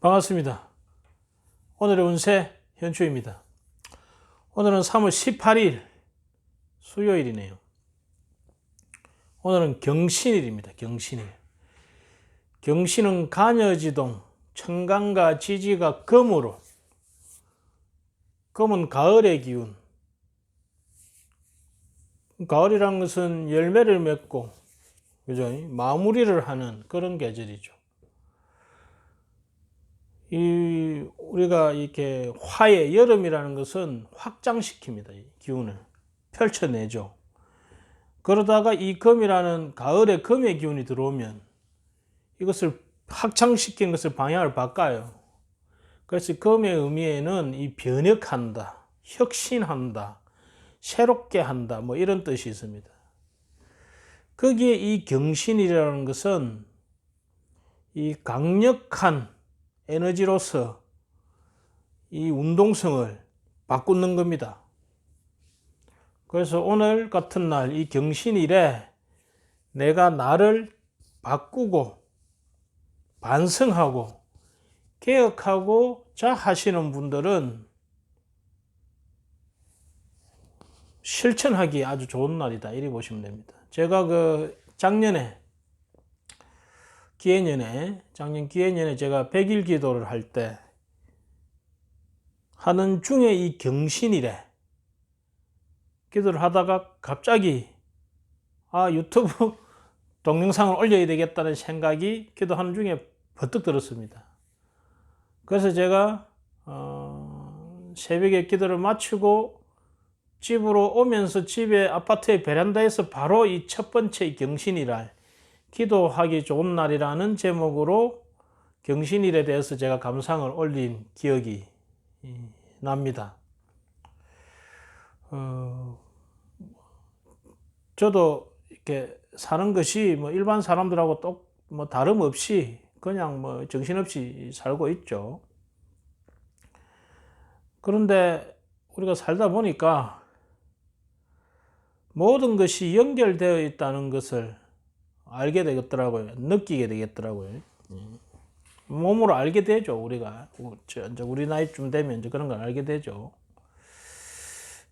반갑습니다. 오늘의 운세 현주입니다. 오늘은 3월 18일 수요일이네요. 오늘은 경신일입니다. 경신일. 경신은 간여지동, 청강과 지지가 금으로 금은 가을의 기운. 가을이란 것은 열매를 맺고 그죠? 마무리를 하는 그런 계절이죠. 이 우리가 이렇게 화의 여름이라는 것은 확장시킵니다. 이 기운을 펼쳐내죠. 그러다가 이 금이라는 가을의 금의 기운이 들어오면 이것을 확장시킨 것을 방향을 바꿔요. 그래서 금의 의미에는 이 변혁한다, 혁신한다, 새롭게 한다, 뭐 이런 뜻이 있습니다. 거기에 이 경신이라는 것은 이 강력한 에너지로서 이 운동성을 바꾸는 겁니다. 그래서 오늘 같은 날, 이 경신일에 내가 나를 바꾸고 반성하고 개혁하고 자 하시는 분들은 실천하기 아주 좋은 날이다. 이리 보시면 됩니다. 제가 그 작년에 기해년에 작년 기해년에 제가 100일 기도를 할 때 하는 중에 이 경신일에 기도를 하다가 갑자기 아 유튜브 동영상을 올려야 되겠다는 생각이 기도하는 중에 버뜩 들었습니다. 그래서 제가 어, 새벽에 기도를 마치고 집으로 오면서 집에 아파트의 베란다에서 바로 이 첫 번째 경신이랄 기도하기 좋은 날이라는 제목으로 경신일에 대해서 제가 감상을 올린 기억이 납니다. 어, 저도 이렇게 사는 것이 뭐 일반 사람들하고 또뭐 다름없이 그냥 뭐 정신없이 살고 있죠. 그런데 우리가 살다 보니까 모든 것이 연결되어 있다는 것을 알게 되겠더라고요. 느끼게 되겠더라고요. 몸으로 알게 되죠, 우리가. 우리 나이쯤 되면 이제 그런 걸 알게 되죠.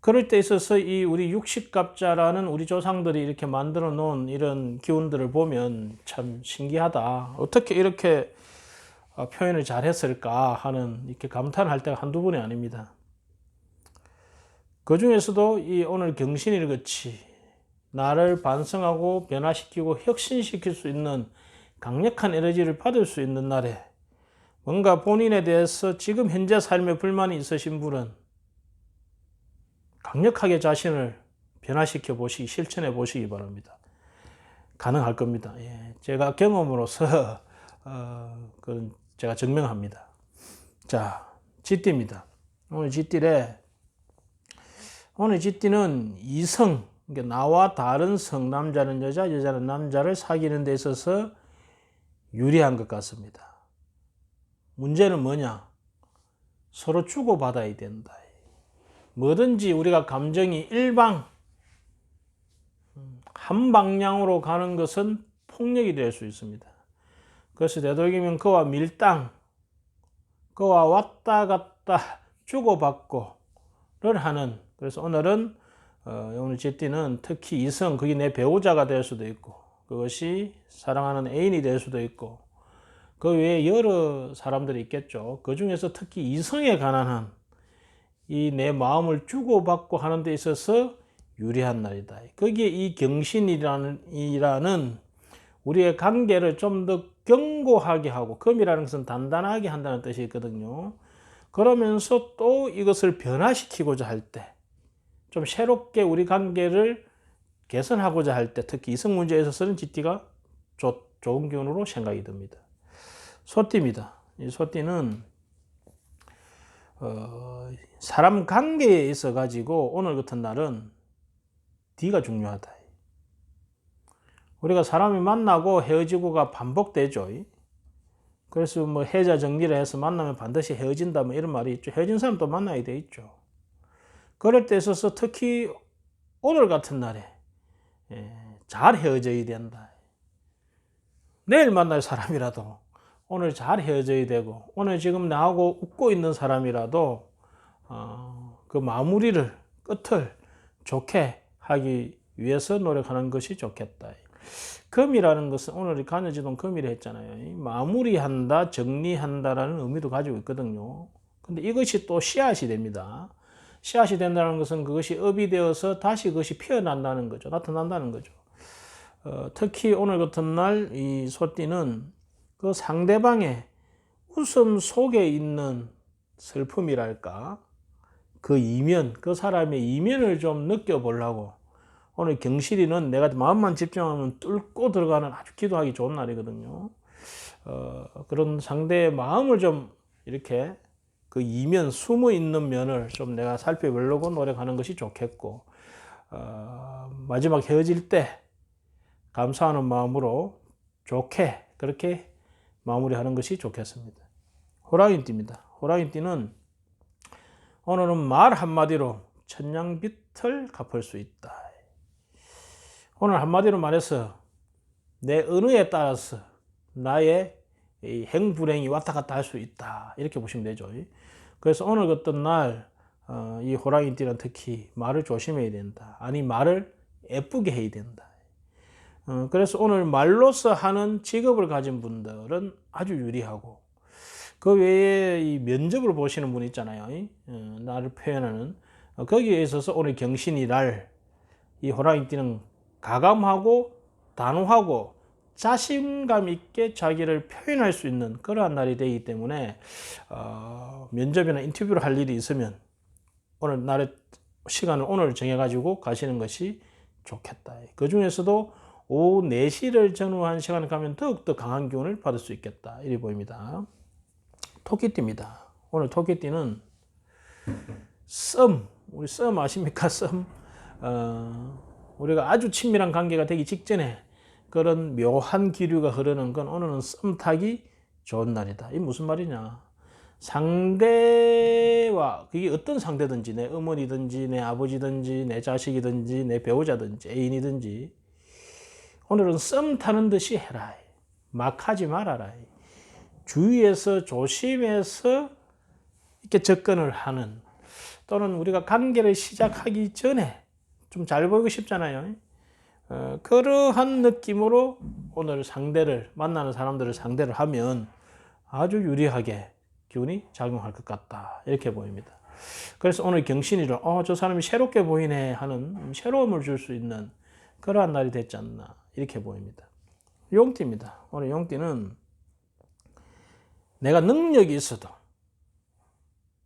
그럴 때 있어서 이 우리 육식갑자라는 우리 조상들이 이렇게 만들어 놓은 이런 기운들을 보면 참 신기하다. 어떻게 이렇게 표현을 잘 했을까 하는 이렇게 감탄할 때가 한두 번이 아닙니다. 그 중에서도 이 오늘 경신일 같이 나를 반성하고 변화시키고 혁신시킬 수 있는 강력한 에너지를 받을 수 있는 날에 뭔가 본인에 대해서 지금 현재 삶에 불만이 있으신 분은 강력하게 자신을 변화시켜 보시기, 실천해 보시기 바랍니다. 가능할 겁니다. 예, 제가 경험으로서 어, 그 제가 증명합니다. 자, 쥐띠입니다. 오늘 쥐띠래 오늘 쥐띠는 이성, 그러니까 나와 다른 성, 남자는 여자, 여자는 남자를 사귀는 데 있어서 유리한 것 같습니다. 문제는 뭐냐? 서로 주고받아야 된다. 뭐든지 우리가 감정이 일방, 한 방향으로 가는 것은 폭력이 될 수 있습니다. 그래서 되도록이면 그와 밀당, 그와 왔다 갔다 주고받고를 하는 그래서 오늘은 어, 오늘 제띠는 특히 이성, 그게 내 배우자가 될 수도 있고 그것이 사랑하는 애인이 될 수도 있고 그 외에 여러 사람들이 있겠죠. 그 중에서 특히 이성에 관한 한이 내 마음을 주고받고 하는 데 있어서 유리한 날이다. 거기에 이 경신이라는 이라는 우리의 관계를 좀 더 견고하게 하고 금이라는 것은 단단하게 한다는 뜻이 있거든요. 그러면서 또 이것을 변화시키고자 할 때 좀 새롭게 우리 관계를 개선하고자 할 때 특히 이성 문제에 있어서는 쥐띠가 좋, 좋은 기운으로 생각이 듭니다. 소띠입니다. 이 소띠는 어, 사람 관계에 있어 가지고 오늘 같은 날은 D가 중요하다. 우리가 사람이 만나고 헤어지고가 반복되죠. 그래서 뭐 해자 정리를 해서 만나면 반드시 헤어진다 뭐 이런 말이 있죠. 헤어진 사람 또 만나야 돼 있죠. 그럴 때 있어서 특히 오늘 같은 날에 예, 잘 헤어져야 된다. 내일 만날 사람이라도 오늘 잘 헤어져야 되고 오늘 지금 나하고 웃고 있는 사람이라도 어, 그 마무리를 끝을 좋게 하기 위해서 노력하는 것이 좋겠다. 금이라는 것은 오늘 간여지동 금이라 했잖아요. 이 마무리한다, 정리한다라는 의미도 가지고 있거든요. 근데 이것이 또 씨앗이 됩니다. 씨앗이 된다는 것은 그것이 업이 되어서 다시 그것이 피어난다는 거죠. 나타난다는 거죠. 어, 특히 오늘 같은 날 이 소띠는 그 상대방의 웃음 속에 있는 슬픔이랄까 그 이면 그 사람의 이면을 좀 느껴보려고 오늘 경실이는 내가 마음만 집중하면 뚫고 들어가는 아주 기도하기 좋은 날이거든요. 어, 그런 상대의 마음을 좀 이렇게 그 이면 숨어 있는 면을 좀 내가 살펴보려고 노력하는 것이 좋겠고 어, 마지막 헤어질 때 감사하는 마음으로 좋게 그렇게 마무리하는 것이 좋겠습니다. 호랑이띠입니다. 호랑이띠는 오늘은 말 한마디로 천냥빛을 갚을 수 있다. 오늘 한마디로 말해서 내 은혜에 따라서 나의 행불행이 왔다 갔다 할 수 있다. 이렇게 보시면 되죠. 그래서 오늘 어떤 날, 어, 이 호랑이띠는 특히 말을 조심해야 된다. 아니, 말을 예쁘게 해야 된다. 어, 그래서 오늘 말로서 하는 직업을 가진 분들은 아주 유리하고, 그 외에 이 면접을 보시는 분 있잖아요. 어, 나를 표현하는. 어, 거기에 있어서 오늘 경신이랄, 이 호랑이띠는 가감하고 단호하고 자신감 있게 자기를 표현할 수 있는 그러한 날이 되기 때문에 어, 면접이나 인터뷰를 할 일이 있으면 오늘 날의 시간을 오늘 정해가지고 가시는 것이 좋겠다. 그 중에서도 오후 4시를 전후한 시간을 가면 더욱더 강한 기운을 받을 수 있겠다. 이리 보입니다. 토끼띠입니다. 오늘 토끼띠는 썸, 우리 썸 아십니까? 썸. 어, 우리가 아주 친밀한 관계가 되기 직전에 그런 묘한 기류가 흐르는 건 오늘은 썸 타기 좋은 날이다. 이 무슨 말이냐? 상대와 그게 어떤 상대든지 내 어머니든지 내 아버지든지 내 자식이든지 내 배우자든지 애인이든지 오늘은 썸 타는 듯이 해라. 막 하지 말아라. 주위에서 조심해서 이렇게 접근을 하는 또는 우리가 관계를 시작하기 전에 좀 잘 보이고 싶잖아요. 어, 그러한 느낌으로 오늘 상대를 만나는 사람들을 상대를 하면 아주 유리하게 기운이 작용할 것 같다 이렇게 보입니다. 그래서 오늘 경신이를 어, 저 사람이 새롭게 보이네 하는 새로움을 줄 수 있는 그러한 날이 됐지 않나 이렇게 보입니다. 용띠입니다. 오늘 용띠는 내가 능력이 있어도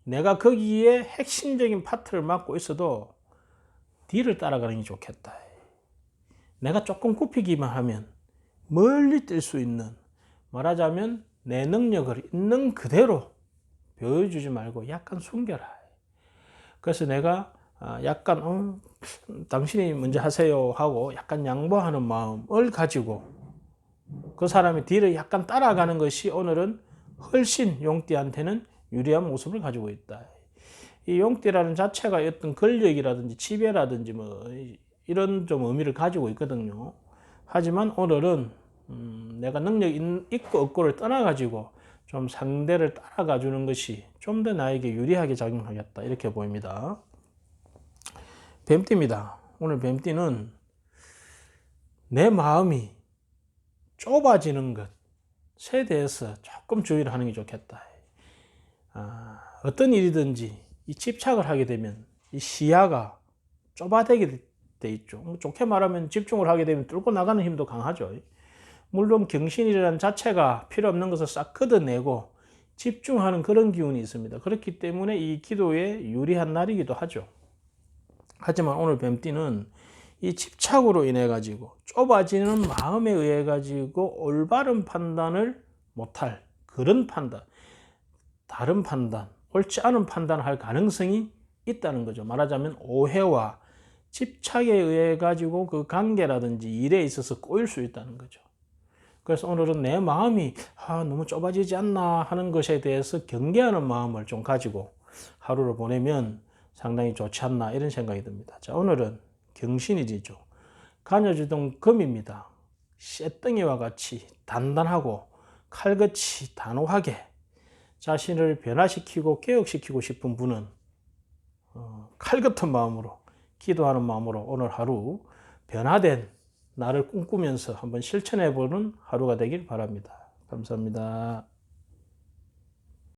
내가 거기에 핵심적인 파트를 맡고 있어도 뒤를 따라가는 게 좋겠다. 내가 조금 굽히기만 하면 멀리 뛸 수 있는 말하자면 내 능력을 있는 그대로 보여주지 말고 약간 숨겨라. 그래서 내가 아, 약간 어, 당신이 먼저 하세요 하고 약간 양보하는 마음을 가지고 그 사람의 뒤를 약간 따라가는 것이 오늘은 훨씬 용띠한테는 유리한 모습을 가지고 있다. 이 용띠라는 자체가 어떤 권력이라든지 지배라든지 뭐 이런 좀 의미를 가지고 있거든요. 하지만 오늘은 음, 내가 능력 있고 없고를 떠나가지고 좀 상대를 따라가 주는 것이 좀 더 나에게 유리하게 작용하겠다 이렇게 보입니다. 뱀띠입니다. 오늘 뱀띠는 내 마음이 좁아지는 것에 대해서 조금 주의를 하는 게 좋겠다. 아, 어떤 일이든지 이 집착을 하게 되면 이 시야가 좁아되게 돼 있죠. 뭐 좋게 말하면 집중을 하게 되면 뚫고 나가는 힘도 강하죠. 물론 경신이라는 자체가 필요 없는 것을 싹 걷어내고 집중하는 그런 기운이 있습니다. 그렇기 때문에 이 기도에 유리한 날이기도 하죠. 하지만 오늘 뱀띠는 이 집착으로 인해 가지고 좁아지는 마음에 의해 가지고 올바른 판단을 못할 그런 판단, 다른 판단, 옳지 않은 판단을 할 가능성이 있다는 거죠. 말하자면 오해와 집착에 의해 가지고 그 관계라든지 일에 있어서 꼬일 수 있다는 거죠. 그래서 오늘은 내 마음이 아, 너무 좁아지지 않나 하는 것에 대해서 경계하는 마음을 좀 가지고 하루를 보내면 상당히 좋지 않나 이런 생각이 듭니다. 자, 오늘은 경신일이죠. 간여주동 금입니다. 쇠덩이와 같이 단단하고 칼같이 단호하게 자신을 변화시키고 개혁시키고 싶은 분은 어, 칼 같은 마음으로 기도하는 마음으로 오늘 하루 변화된 나를 꿈꾸면서 한번 실천해 보는 하루가 되길 바랍니다. 감사합니다.